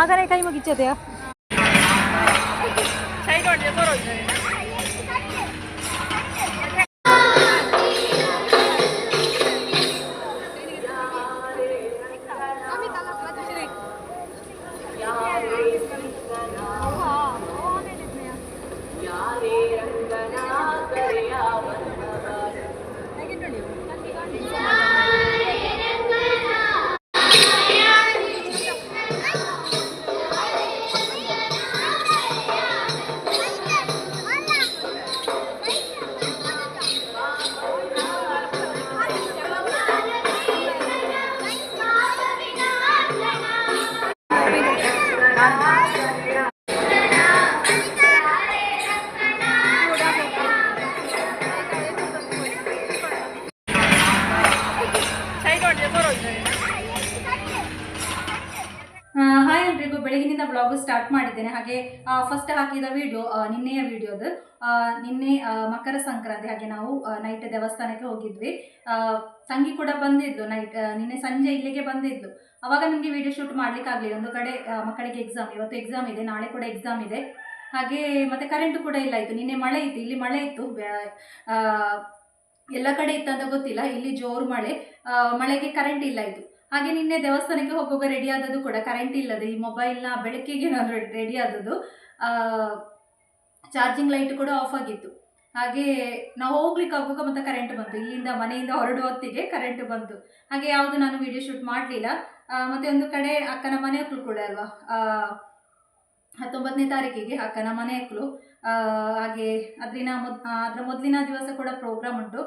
나가래 가이먹 있죠 돼요? 자이로 내버려 hi ಎಲ್ರಿಗೂ. ಬೆಳಗಿನಿಂದ blog start ಮಾಡಿದ್ದೇನೆ. ಹಾಗೆ ಫಸ್ಟ್ ಹಾಕಿದ ವಿಡಿಯೋ ನಿನ್ನೆಯ ವಿಡಿಯೋದು ನಿನ್ನೆ ಮಕರ ಸಂಕ್ರಾಂತಿ. ಹಾಗೆ ನಾವು ನೈಟ್ ದೇವಸ್ಥಾನಕ್ಕೆ ಹೋಗಿದ್ವಿ. ತಂಗಿ ಕೂಡ ಬಂದಿದ್ದು ನೈಟ್ ನಿನ್ನೆ ಸಂಜೆ ಇಲ್ಲಿಗೆ ಬಂದಿದ್ದು ಅವಾಗ ನಿಮಗೆ ವಿಡಿಯೋ ಶೂಟ್ ಮಾಡ್ಲಿಕ್ಕೆ ಆಗಲಿಲ್ಲ. ಒಂದು ಕಡೆ ಮಕ್ಕಳಿಗೆ ಎಕ್ಸಾಮ್ ಇವತ್ತು ಎಕ್ಸಾಮ್ ಇದೆ, ನಾಳೆ ಕೂಡ ಎಕ್ಸಾಮ್ ಇದೆ. ಹಾಗೆ, ಮತ್ತೆ ಕರೆಂಟ್ ಕೂಡ ಇಲ್ಲ. ಇತ್ತು. ನಿನ್ನೆ ಮಳೆ ಇತ್ತು. ಇಲ್ಲಿ ಮಳೆ ಇತ್ತು. ಎಲ್ಲ ಕಡೆ ಇತ್ತಂತ ಗೊತ್ತಿಲ್ಲ. ಇಲ್ಲಿ ಜೋರು ಮಳೆ. ಮಳೆಗೆ ಕರೆಂಟ್ ಇಲ್ಲ ಇದು. ಹಾಗೆ ನಿನ್ನೆ ದೇವಸ್ಥಾನಕ್ಕೆ ಹೋಗುವಾಗ ರೆಡಿ ಆದದ್ದು ಕೂಡ ಕರೆಂಟ್ ಇಲ್ಲದೆ ಈ ಮೊಬೈಲ್ನ ಬೆಳಕಿಗೆ ನಾನು ರೆಡಿ ಆದದ್ದು. ಚಾರ್ಜಿಂಗ್ ಲೈಟ್ ಕೂಡ ಆಫ್ ಆಗಿತ್ತು. ಹಾಗೆ ನಾವು ಹೋಗ್ಲಿಕ್ಕೆ ಆಗುವಾಗ ಮತ್ತೆ ಕರೆಂಟ್ ಬಂತು. ಇಲ್ಲಿಂದ ಮನೆಯಿಂದ ಹೊರಡುವ ಹೊತ್ತಿಗೆ ಕರೆಂಟ್ ಬಂತು. ಹಾಗೆ ಯಾವುದು ನಾನು ವಿಡಿಯೋ ಶೂಟ್ ಮಾಡಲಿಲ್ಲ. ಮತ್ತೆ ಒಂದು ಕಡೆ ಅಕ್ಕನ ಮನೆ ಹಕ್ಕಳು ಕೂಡ ಅಲ್ವಾ? ಹತ್ತೊಂಬತ್ತನೇ ತಾರೀಕಿಗೆ ಅಕ್ಕನ ಮನೆ ಮಕ್ಕಳು ಹಾಗೆ ಅದರಿನ ಮೊದ್ ಅದರ ಮೊದಲಿನ ದಿವಸ ಕೂಡ ಪ್ರೋಗ್ರಾಮ್ ಉಂಟು.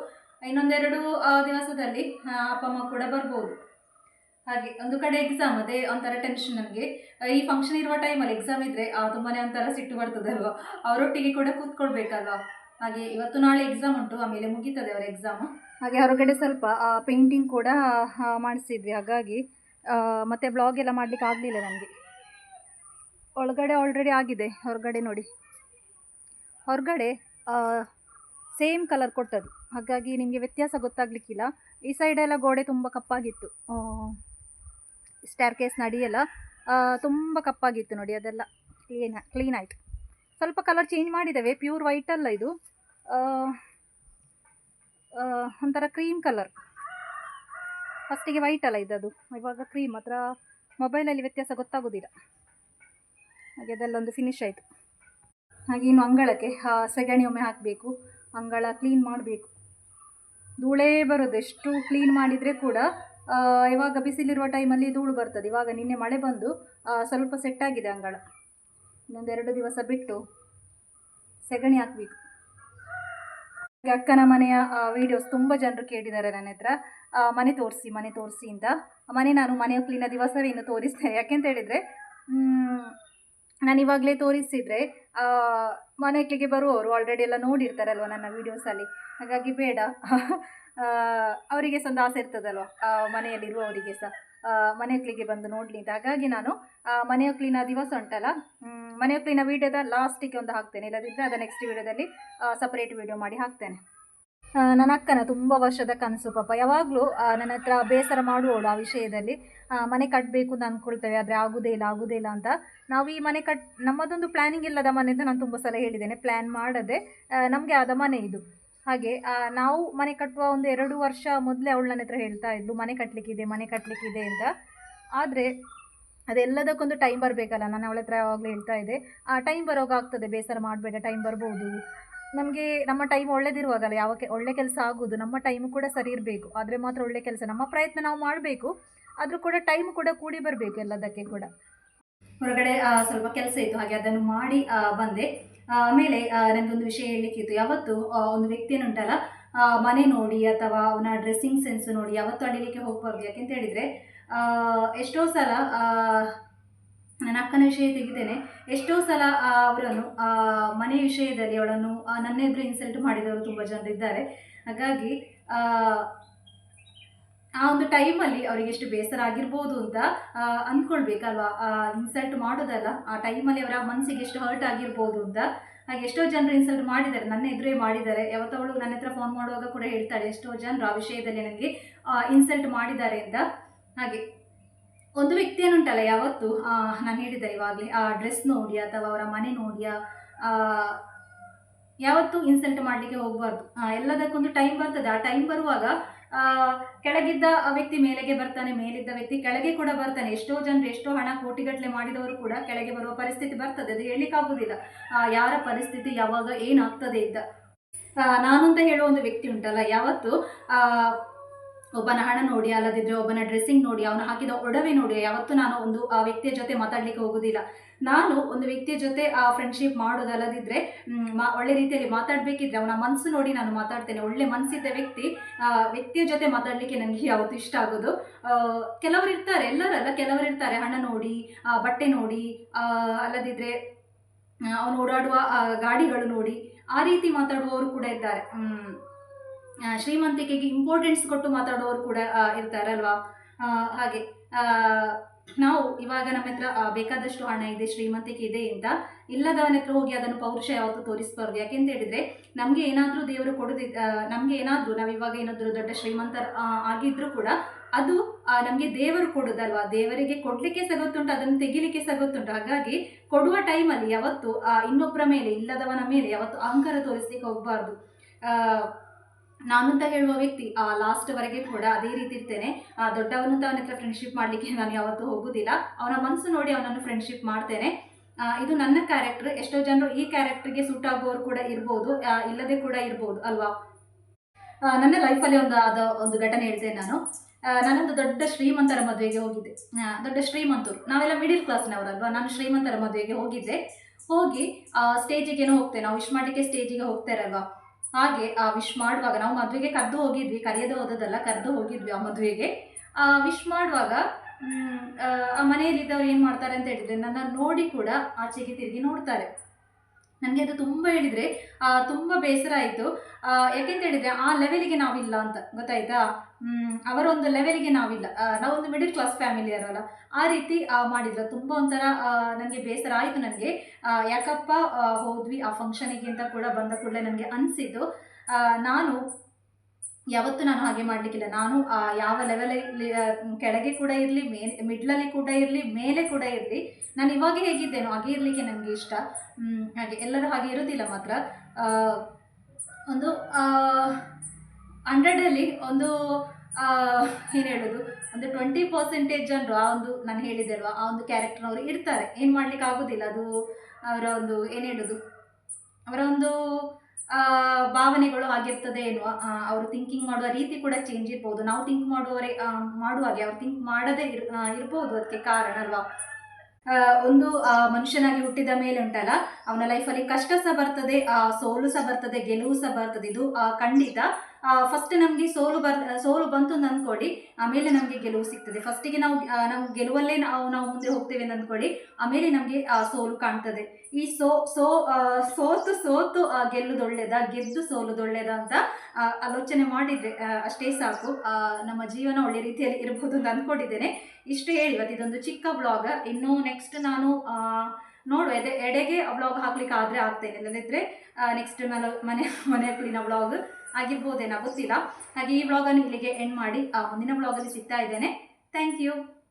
ಇನ್ನೊಂದೆರಡು ದಿವಸದಲ್ಲಿ ಅಪ್ಪ, ಅಮ್ಮ ಕೂಡ ಬರ್ಬೋದು. ಹಾಗೆ ಒಂದು ಕಡೆ ಎಕ್ಸಾಮ್ ಅದೇ ಒಂಥರ ಟೆನ್ಷನ್ ನನಗೆ ಈ ಫಂಕ್ಷನ್ ಇರುವ ಟೈಮಲ್ಲಿ ಎಕ್ಸಾಮ್ ಇದ್ರೆ ತುಂಬಾ ಒಂಥರ ಸಿಟ್ಟು ಬರ್ತದಲ್ವಾ? ಅವರೊಟ್ಟಿಗೆ ಕೂಡ ಕೂತ್ಕೊಳ್ಬೇಕಲ್ವಾ? ಹಾಗೆ ಇವತ್ತು ನಾಳೆ ಎಕ್ಸಾಮ್ ಉಂಟು, ಆಮೇಲೆ ಮುಗೀತದೆ ಅವರ ಎಕ್ಸಾಮ್ ಹಾಗೆ ಹೊರಗಡೆ ಸ್ವಲ್ಪ ಪೇಂಟಿಂಗ್ ಕೂಡ ಮಾಡಿಸಿದ್ವಿ. ಹಾಗಾಗಿ ಮತ್ತೆ ಬ್ಲಾಗ್ ಎಲ್ಲ ಮಾಡ್ಲಿಕ್ಕೆ ಆಗಲಿಲ್ಲ ನನಗೆ ಒಳಗಡೆ ಆಲ್ರೆಡಿ ಆಗಿದೆ. ಹೊರಗಡೆ ನೋಡಿ. ಹೊರಗಡೆ ಸೇಮ್ ಕಲರ್ ಕೊಟ್ಟದ್ದು. ಹಾಗಾಗಿ ನಿಮಗೆ ವ್ಯತ್ಯಾಸ ಗೊತ್ತಾಗಲಿಕ್ಕಿಲ್ಲ. ಈ ಸೈಡೆಲ್ಲ ಗೋಡೆ ತುಂಬ ಕಪ್ಪಾಗಿತ್ತು. ಸ್ಟ್ಯಾರ್ ಕೇಸ್ ನಡಿಯೆಲ್ಲ ತುಂಬ ಕಪ್ಪಾಗಿತ್ತು ನೋಡಿ ಅದೆಲ್ಲ. ಕ್ಲೀನ್ ಕ್ಲೀನ್ ಆಯಿತು. ಸ್ವಲ್ಪ ಕಲರ್ ಚೇಂಜ್ ಮಾಡಿದ್ದೇವೆ ಪ್ಯೂರ್ ವೈಟ್ ಅಲ್ಲ ಇದು. ಒಂಥರ ಕ್ರೀಮ್ ಕಲರ್ ಫಸ್ಟಿಗೆ ವೈಟ್ ಅಲ್ಲ ಇದ್ದದು ಇವಾಗ ಕ್ರೀಮ್ ಹತ್ರ ಮೊಬೈಲಲ್ಲಿ ವ್ಯತ್ಯಾಸ ಗೊತ್ತಾಗೋದಿಲ್ಲ. ಹಾಗೆ ಅದೆಲ್ಲೊಂದು ಫಿನಿಶ್ ಆಯಿತು. ಹಾಗೆ ಇನ್ನು ಅಂಗಳಕ್ಕೆ ಸೆಗಣಿ ಒಮ್ಮೆ ಹಾಕಬೇಕು. ಅಂಗಳ ಕ್ಲೀನ್ ಮಾಡಬೇಕು. ಧೂಳೇ ಬರೋದು. ಎಷ್ಟು ಕ್ಲೀನ್ ಮಾಡಿದರೆ ಕೂಡ ಇವಾಗ ಬಿಸಿಲಿರುವ ಟೈಮಲ್ಲಿ ಧೂಳು ಬರ್ತದೆ. ಇವಾಗ ನಿನ್ನೆ ಮಳೆ ಬಂದು ಸ್ವಲ್ಪ ಸೆಟ್ಟಾಗಿದೆ ಅಂಗಳ. ಇನ್ನೊಂದೆರಡು ದಿವಸ ಬಿಟ್ಟು ಸೆಗಣಿ ಹಾಕಬೇಕು. ಅಕ್ಕನ ಮನೆಯ ವೀಡಿಯೋಸ್ ತುಂಬ ಜನರು ಕೇಳಿದ್ದಾರೆ ನನ್ನ ಹತ್ರ. ಮನೆ ತೋರಿಸಿ ಮನೆ ತೋರಿಸಿ ಅಂತ. ಮನೆ ನಾನು ಮನೆ ಕ್ಲೀನ ದಿವಸವೇ ಇನ್ನು ತೋರಿಸ್ತೇನೆ. ಯಾಕೆಂತ ಹೇಳಿದರೆ ನಾನು ಇವಾಗಲೇ ತೋರಿಸಿದರೆ ಮನೆ ಕ್ಲಿಗೆ ಬರುವವರು ಆಲ್ರೆಡಿ ಎಲ್ಲ ನೋಡಿರ್ತಾರಲ್ವ ನನ್ನ ವೀಡಿಯೋಸಲ್ಲಿ ಹಾಗಾಗಿ ಬೇಡ. ಅವರಿಗೆ ಸಹ ಒಂದು ಆಸೆ ಇರ್ತದಲ್ವ? ಮನೆಯಲ್ಲಿರುವವರಿಗೆ ಸಹ ಆ, ಮನೆ ಕ್ಲಿಗೆ ಬಂದು ನೋಡಲಿ ಅಂತ. ಹಾಗಾಗಿ ನಾನು ಆ, ಮನೆ ಕ್ಲೀನ ದಿವಸ ಉಂಟಲ್ಲ? ಮ್, ಮನೆ ಕ್ಲೀನ ವೀಡಿಯೋದ ಲಾಸ್ಟಿಗೆ ಒಂದು ಹಾಕ್ತೇನೆ. ಇಲ್ಲದಿದ್ದರೆ ಅದು ನೆಕ್ಸ್ಟ್ ವೀಡಿಯೋದಲ್ಲಿ ಸಪ್ರೇಟ್ ವೀಡಿಯೋ ಮಾಡಿ ಹಾಕ್ತೇನೆ. ನನ್ನ ಅಕ್ಕನ ತುಂಬ ವರ್ಷದ ಕನಸು ಪಾಪ. ಯಾವಾಗಲೂ ನನ್ನ ಹತ್ರ ಬೇಸರ ಮಾಡುವವಳು ಆ ವಿಷಯದಲ್ಲಿ. ಮನೆ ಕಟ್ಟಬೇಕು ಅಂತ ಅಂದ್ಕೊಳ್ತೇವೆ ಆದರೆ ಆಗೋದೇ ಇಲ್ಲ ಆಗೋದೇ ಇಲ್ಲ ಅಂತ. ನಾವು ಈ ಮನೆ ಕಟ್, ನಮ್ಮದೊಂದು ಪ್ಲ್ಯಾನಿಂಗ್ ಇಲ್ಲದ ಮನೆ ಅಂತ ನಾನು ತುಂಬ ಸಲ ಹೇಳಿದ್ದೇನೆ. ಪ್ಲ್ಯಾನ್ ಮಾಡದೆ ನಮಗೆ ಆದ ಮನೆ ಇದು. ಹಾಗೆ ನಾವು ಮನೆ ಕಟ್ಟುವ ಒಂದು ಎರಡು ವರ್ಷ ಮೊದಲೇ ಅವಳು ನನ್ನ ಹತ್ರ ಹೇಳ್ತಾ ಇದ್ಲು, ಮನೆ ಕಟ್ಟಲಿಕ್ಕಿದೆ ಮನೆ ಕಟ್ಟಲಿಕ್ಕಿದೆ ಅಂತ. ಆದರೆ, ಅದೆಲ್ಲದಕ್ಕೊಂದು ಟೈಮ್ ಬರಬೇಕಲ್ಲ, ನಾನು ಅವಳ ಹತ್ರ ಯಾವಾಗಲೂ ಹೇಳ್ತಾ ಇದ್ದೆ. ಆ ಟೈಮ್ ಬರೋವಾಗ ಬೇಸರ ಮಾಡಬೇಡ ಟೈಮ್ ಬರ್ಬೋದು. ನಮಗೆ ನಮ್ಮ ಟೈಮ್ ಒಳ್ಳೇದಿರುವಾಗಲ್ಲ ಯಾವ ಒಳ್ಳೆ ಕೆಲಸ ಆಗೋದು ನಮ್ಮ ಟೈಮು ಕೂಡ ಸರಿ ಇರಬೇಕು. ಆದರೆ ಮಾತ್ರ ಒಳ್ಳೆ ಕೆಲಸ, ನಮ್ಮ ಪ್ರಯತ್ನ ನಾವು ಮಾಡಬೇಕು, ಆದರೂ ಕೂಡ ಟೈಮ್ ಕೂಡ ಕೂಡಿ ಬರಬೇಕು ಎಲ್ಲದಕ್ಕೆ ಕೂಡ. ಹೊರಗಡೆ ಸ್ವಲ್ಪ ಕೆಲಸ ಇತ್ತು, ಹಾಗೆ ಅದನ್ನು ಮಾಡಿ ಬಂದೆ. ಆಮೇಲೆ ನನಗೊಂದು ವಿಷಯ ಹೇಳಲಿಕ್ಕಿತ್ತು ಯಾವತ್ತು ಒಂದು ವ್ಯಕ್ತಿಯನ್ನುಂಟಲ್ಲ ಮನೆ ನೋಡಿ ಅಥವಾ ಅವನ ಡ್ರೆಸ್ಸಿಂಗ್ ಸೆನ್ಸ್ ನೋಡಿ ಯಾವತ್ತು ಅಡಿಲಿಕ್ಕೆ ಹೋಗ್ಬಾರ್ದು. ಯಾಕೆಂತ ಹೇಳಿದರೆ ಎಷ್ಟೋ ಸಲ ನನ್ನ ಅಕ್ಕನ ವಿಷಯ ತೆಗಿತೇನೆ. ಎಷ್ಟೋ ಸಲ ಅವರನ್ನು ಮನೆ ವಿಷಯದಲ್ಲಿ ಅವಳನ್ನು ನನ್ನ ಎದುರು ಇನ್ಸಲ್ಟ್ ಮಾಡಿದವರು ತುಂಬ ಜನರಿದ್ದಾರೆ ಹಾಗಾಗಿ ಆ, ಒಂದು ಟೈಮಲ್ಲಿ ಅವರಿಗೆ ಎಷ್ಟು ಬೇಸರ ಆಗಿರ್ಬೋದು ಅಂತ ಅಂದ್ಕೊಳ್ಬೇಕಲ್ವಾ? ಇನ್ಸಲ್ಟ್ ಮಾಡೋದಲ್ಲ ಆ ಟೈಮಲ್ಲಿ ಅವರ ಮನಸ್ಸಿಗೆ ಎಷ್ಟು ಹರ್ಟ್ ಆಗಿರ್ಬೋದು ಅಂತ. ಹಾಗೆ ಎಷ್ಟೋ ಜನರು ಇನ್ಸಲ್ಟ್ ಮಾಡಿದ್ದಾರೆ ನನ್ನ ಎದುರೇ ಮಾಡಿದ್ದಾರೆ ಯಾವತ್ತವಳು ನನ್ನ ಹತ್ರ ಫೋನ್ ಮಾಡುವಾಗ ಕೂಡ ಹೇಳ್ತಾಳೆ ಎಷ್ಟೋ ಜನರು ಆ ವಿಷಯದಲ್ಲಿ ನನಗೆ ಇನ್ಸಲ್ಟ್ ಮಾಡಿದ್ದಾರೆ ಅಂತ. ಹಾಗೆ ಒಂದು ವ್ಯಕ್ತಿ ಏನುಂಟಲ್ಲ ಯಾವತ್ತು ನಾನು ಹೇಳಿದ್ದೆ ಇವಾಗಲೇ ಆ ಡ್ರೆಸ್ ನೋಡಿ ಅಥವಾ ಅವರ ಮನೆ ನೋಡಿಯ ಯಾವತ್ತು ಇನ್ಸಲ್ಟ್ ಮಾಡಲಿಕ್ಕೆ ಹೋಗಬಾರ್ದು. ಎಲ್ಲದಕ್ಕೊಂದು ಟೈಮ್ ಬರ್ತದೆ. ಆ ಟೈಮ್ ಬರುವಾಗ ಕೆಳಗಿದ್ದ ವ್ಯಕ್ತಿ ಮೇಲೆಗೆ ಬರ್ತಾನೆ ಮೇಲಿದ್ದ ವ್ಯಕ್ತಿ ಕೆಳಗೆ ಕೂಡ ಬರ್ತಾನೆ. ಎಷ್ಟೋ ಜನರು ಎಷ್ಟೋ ಹಣ ಕೋಟಿಗಟ್ಟಲೆ ಮಾಡಿದವರು ಕೂಡ ಕೆಳಗೆ ಬರುವ ಪರಿಸ್ಥಿತಿ ಬರ್ತದೆ. ಅದು ಹೇಳಲಿಕ್ಕಾಗೋದಿಲ್ಲ ಆ, ಯಾರ ಪರಿಸ್ಥಿತಿ ಯಾವಾಗ ಏನಾಗ್ತದೆ ಇದ್ದ. ನಾನು ಅಂತ ಹೇಳೋ ಒಂದು ವ್ಯಕ್ತಿ ಉಂಟಲ್ಲ ಯಾವತ್ತು ಒಬ್ಬನ ಹಣ ನೋಡಿ ಅಲ್ಲದಿದ್ರೆ ಒಬ್ಬನ ಡ್ರೆಸ್ಸಿಂಗ್ ನೋಡಿ ಅವನು ಹಾಕಿದ ಒಡವೆ ನೋಡಿ ಯಾವತ್ತೂ ನಾನು ಒಂದು ಆ ವ್ಯಕ್ತಿಯ ಜೊತೆ ಮಾತಾಡ್ಲಿಕ್ಕೆ ಹೋಗುದಿಲ್ಲ. ನಾನು ಒಂದು ವ್ಯಕ್ತಿಯ ಜೊತೆ ಆ ಫ್ರೆಂಡ್ಶಿಪ್ ಮಾಡೋದಲ್ಲದಿದ್ರೆ ಮ್, ಮಾ ಒಳ್ಳೆ ರೀತಿಯಲ್ಲಿ ಮಾತಾಡ್ಬೇಕಿದ್ರೆ ಅವನ ಮನಸ್ಸು ನೋಡಿ ನಾನು ಮಾತಾಡ್ತೇನೆ. ಒಳ್ಳೆ ಮನಸ್ಸಿದ್ದ ವ್ಯಕ್ತಿ ವ್ಯಕ್ತಿಯ ಜೊತೆ ಮಾತಾಡ್ಲಿಕ್ಕೆ ನನಗೆ ಯಾವತ್ತು ಇಷ್ಟ ಆಗೋದು. ಕೆಲವರು ಇರ್ತಾರೆ ಎಲ್ಲರಲ್ಲ ಕೆಲವರು ಇರ್ತಾರೆ ಹಣ ನೋಡಿ ಬಟ್ಟೆ ನೋಡಿ ಅಲ್ಲದಿದ್ರೆ ಅವನು ಓಡಾಡುವ ಗಾಡಿಗಳು ನೋಡಿ ಆ ರೀತಿ ಮಾತಾಡುವವರು ಕೂಡ ಇದ್ದಾರೆ. ಶ್ರೀಮಂತಿಕೆಗೆ ಇಂಪಾರ್ಟೆನ್ಸ್ ಕೊಟ್ಟು ಮಾತಾಡೋರು ಕೂಡ ಇರ್ತಾರೆ ಅಲ್ವಾ? ಹಾಗೆ. ನಾವು ಇವಾಗ ನಮ್ಮ ಹತ್ರ ಬೇಕಾದಷ್ಟು ಹಣ ಇದೆ, ಶ್ರೀಮಂತಿಕೆ ಇದೆ ಅಂತ. ಇಲ್ಲದವನ ಹತ್ರ ಹೋಗಿ ಅದನ್ನು ಪೌರುಷ ಯಾವತ್ತೂ ತೋರಿಸ್ಬಾರ್ದು. ಯಾಕೆಂತ ಹೇಳಿದ್ರೆ, ನಮಗೆ ಏನಾದರೂ ದೇವರು ಕೊಡದಿ ನಮಗೆ ಏನಾದರೂ, ನಾವು ಇವಾಗ ಏನಾದರೂ ದೊಡ್ಡ ಶ್ರೀಮಂತ ಆಗಿದ್ರೂ ಕೂಡ ಅದು ನಮಗೆ ದೇವರು ಕೊಡುದಲ್ವಾ? ದೇವರಿಗೆ ಕೊಡಲಿಕ್ಕೆ ಸಹ ಗೊತ್ತುಂಟು ಅದನ್ನು ತೆಗಿಲಿಕ್ಕೆ ಸಹ ಗೊತ್ತುಂಟು ಹಾಗಾಗಿ ಕೊಡುವ ಟೈಮಲ್ಲಿ ಯಾವತ್ತು ಇನ್ನೊಬ್ಬರ ಮೇಲೆ, ಇಲ್ಲದವನ ಮೇಲೆ ಯಾವತ್ತು ಅಹಂಕಾರ ತೋರಿಸ್ಲಿಕ್ಕೆ ಹೋಗಬಾರ್ದು. ನಾನಂತ ಹೇಳುವ ವ್ಯಕ್ತಿ, ಆ ಲಾಸ್ಟ್ವರೆಗೆ ಕೂಡ ಅದೇ ರೀತಿ ಇರ್ತೇನೆ. ದೊಡ್ಡವನಂತ ಅವನ ಹತ್ರ ಫ್ರೆಂಡ್ಶಿಪ್ ಮಾಡ್ಲಿಕ್ಕೆ ನಾನು ಯಾವತ್ತೂ ಹೋಗುದಿಲ್ಲ. ಅವನ ಮನಸ್ಸು ನೋಡಿ ಅವನನ್ನು ಫ್ರೆಂಡ್ಶಿಪ್ ಮಾಡ್ತೇನೆ. ಇದು ನನ್ನ ಕ್ಯಾರೆಕ್ಟರ್ ಎಷ್ಟೋ ಜನರು ಈ ಕ್ಯಾರೆಕ್ಟರ್ಗೆ ಸೂಟ್ ಆಗುವವರು ಕೂಡ ಇರ್ಬೋದು ಇಲ್ಲದೆ ಕೂಡ ಇರ್ಬೋದು, ಅಲ್ವಾ? ನನ್ನ ಲೈಫಲ್ಲಿ ಒಂದು ಆದ, ಒಂದು ಘಟನೆ ಹೇಳ್ತೇನೆ ನಾನು. ನಾನೊಂದು ದೊಡ್ಡ ಶ್ರೀಮಂತರ ಮದುವೆಗೆ ಹೋಗಿದ್ದೆ. ದೊಡ್ಡ ಶ್ರೀಮಂತರು. ನಾವೆಲ್ಲ ಮಿಡಿಲ್ ಕ್ಲಾಸ್ನವರಲ್ವಾ ನಾನು ಶ್ರೀಮಂತರ ಮದುವೆಗೆ ಹೋಗಿದ್ದೆ. ಹೋಗಿ ಸ್ಟೇಜಿಗೇನೋ ಹೋಗ್ತೇನೆ. ನಾವು ವಿಶ್ ಮಾಡಲಿಕ್ಕೆ ಸ್ಟೇಜಿಗೆ ಹೋಗ್ತಾರಲ್ವಾ ಹಾಗೆ ಆ ವಿಶ್ ಮಾಡುವಾಗ ನಾವು ಮದುವೆಗೆ ಕರೆದು ಹೋಗಿದ್ವಿ ಕರೆಯದೆ ಹೋದದಲ್ಲ ಕರೆದು ಹೋಗಿದ್ವಿ ಆ ಮದುವೆಗೆ. ಆ ವಿಶ್ ಮಾಡುವಾಗ ಆ, ಮನೆಯಲ್ಲಿದ್ದವ್ರು ಏನು ಮಾಡ್ತಾರೆ ಅಂತ ಹೇಳಿದ್ರೆ ನನ್ನ ನೋಡಿ ಕೂಡ ಆಚೆಗೆ ತಿರುಗಿ ನೋಡ್ತಾರೆ. ನನಗೆ ಅದು ತುಂಬ ಹೇಳಿದರೆ ತುಂಬ ಬೇಸರ ಆಯಿತು. ಯಾಕೆಂತ ಹೇಳಿದರೆ ಆ ಲೆವೆಲಿಗೆ ನಾವಿಲ್ಲ ಅಂತ ಗೊತ್ತಾಯ್ತಾ? ಅವರ ಒಂದು ಲೆವೆಲ್ಗೆ ನಾವಿಲ್ಲ. ನಾವೊಂದು ಮಿಡಿಲ್ ಕ್ಲಾಸ್ ಫ್ಯಾಮಿಲಿ ಅಲ್ಲ ಆ ರೀತಿ ಮಾಡಿದ್ರು. ತುಂಬ ಒಂಥರ ನನಗೆ ಬೇಸರ ಆಯಿತು ನನಗೆ. ಯಾಕಪ್ಪ ಹೋದ್ವಿ, ಆ ಫಂಕ್ಷನಿಗೆ ಅಂತ ಕೂಡ ಬಂದ ಕೂಡಲೇ ನನಗೆ ಅನಿಸಿದ್ದು. ನಾನು ಯಾವತ್ತೂ ನಾನು ಹಾಗೆ ಮಾಡಲಿಕ್ಕಿಲ್ಲ. ನಾನು ಯಾವ ಲೆವೆಲಲ್ಲಿ ಕೆಳಗೆ ಕೂಡ ಇರಲಿ, ಮೇಲೆ ಮಿಡ್ಲಲ್ಲಿ ಕೂಡ ಇರಲಿ, ಮೇಲೆ ಕೂಡ ಇರಲಿ. ನಾನು ಇವಾಗ ಹೇಗಿದ್ದೇನೋ, ಹಾಗೆ ಇರಲಿಕ್ಕೆ ನನಗೆ ಇಷ್ಟ. ಹಾಗೆ ಎಲ್ಲರೂ ಹಾಗೆ ಇರೋದಿಲ್ಲ ಮಾತ್ರ. ಒಂದು ಹಂಡ್ರೆಡಲ್ಲಿ ಒಂದು ಏನು ಹೇಳೋದು? ಒಂದು ಟ್ವೆಂಟಿ ಪರ್ಸೆಂಟೇಜ್ ಜನರು ಆ ಒಂದು ನಾನು ಹೇಳಿದೆ ಅಲ್ವಾ ಆ ಒಂದು ಕ್ಯಾರೆಕ್ಟರ್ನವರು ಇರ್ತಾರೆ. ಏನು ಮಾಡ್ಲಿಕ್ಕೆ ಆಗೋದಿಲ್ಲ ಅದು ಅವರ ಒಂದು ಏನು ಹೇಳೋದು? ಅವರ ಒಂದು ಭಾವನೆಗಳು ಆಗಿರ್ತದೆ ಏನೋ ಅವರು ಥಿಂಕಿಂಗ್ ಮಾಡುವ ರೀತಿ ಕೂಡ ಚೇಂಜ್ ಇರ್ಬೋದು. ನಾವು ಥಿಂಕ್ ಮಾಡುವವರೇ ಆ, ಮಾಡುವಾಗೆ ಅವ್ರು ಥಿಂಕ್ ಮಾಡದೇ ಇರ್ ಇರ್ಬೋದು. ಅದಕ್ಕೆ ಕಾರಣ ಅಲ್ವಾ? ಒಂದು ಮನುಷ್ಯನಾಗಿ ಹುಟ್ಟಿದ ಮೇಲೆ ಉಂಟಲ್ಲ ಅವನ ಲೈಫಲ್ಲಿ ಕಷ್ಟ ಸಹ ಬರ್ತದೆ ಸೋಲು ಸಹ ಬರ್ತದೆ ಗೆಲುವು ಸಹ ಬರ್ತದೆ. ಇದು ಖಂಡಿತ ಫಸ್ಟ್ ನಮಗೆ ಸೋಲು ಬರ್, ಸೋಲು ಬಂತು ಅಂತ ಅಂದ್ಕೊಳ್ಳಿ ಆಮೇಲೆ ನಮಗೆ ಗೆಲುವು ಸಿಗ್ತದೆ. ಫಸ್ಟಿಗೆ ನಾವು ನಾವು ಗೆಲುವಲ್ಲೇ ನಾವು ನಾವು ಮುಂದೆ ಹೋಗ್ತೇವೆ ಅಂತ ಅಂದ್ಕೊಳ್ಳಿ ಆಮೇಲೆ ನಮಗೆ ಸೋಲು ಕಾಣ್ತದೆ. ಈ ಸೋ ಸೋ ಸೋತು ಸೋತು ಗೆಲ್ಲುದೊಳ್ಳೆದ, ಗೆದ್ದು ಸೋಲುದೊಳ್ಳೆದ ಅಂತ ಆಲೋಚನೆ ಮಾಡಿದರೆ ಅಷ್ಟೇ ಸಾಕು. ನಮ್ಮ ಜೀವನ ಒಳ್ಳೆ ರೀತಿಯಲ್ಲಿ ಇರಬಹುದು ಅಂತ ಅಂದ್ಕೊಂಡಿದ್ದೇನೆ ಇಷ್ಟು ಹೇಳಿ. ಇವತ್ತು ಇದೊಂದು ಚಿಕ್ಕ ಬ್ಲಾಗ್ ಇನ್ನು ನೆಕ್ಸ್ಟ್ ನಾನು ನೋಡುವ ಎಡೆಗೆ ಬ್ಲಾಗ್ ಹಾಕ್ಲಿಕ್ಕೆ ಆದರೆ ಆಗ್ತೇನೆ ಇಲ್ಲದಿದ್ದರೆ ನೆಕ್ಸ್ಟ್ ನಾನು ಮನೆ ಮನೆ ಕುಳಿನ ಬ್ಲಾಗ್ ಆಗಿರ್ಬೋದೇನೋ ಗೊತ್ತಿಲ್ಲ. ಹಾಗೆ ಈ ಬ್ಲಾಗನ್ನು ಇಲ್ಲಿಗೆ ಎಂಡ್ ಮಾಡಿ ಆ, ಮುಂದಿನ ಬ್ಲಾಗಲ್ಲಿ ಸಿಗ್ತಾ ಇದ್ದೇನೆ. Thank you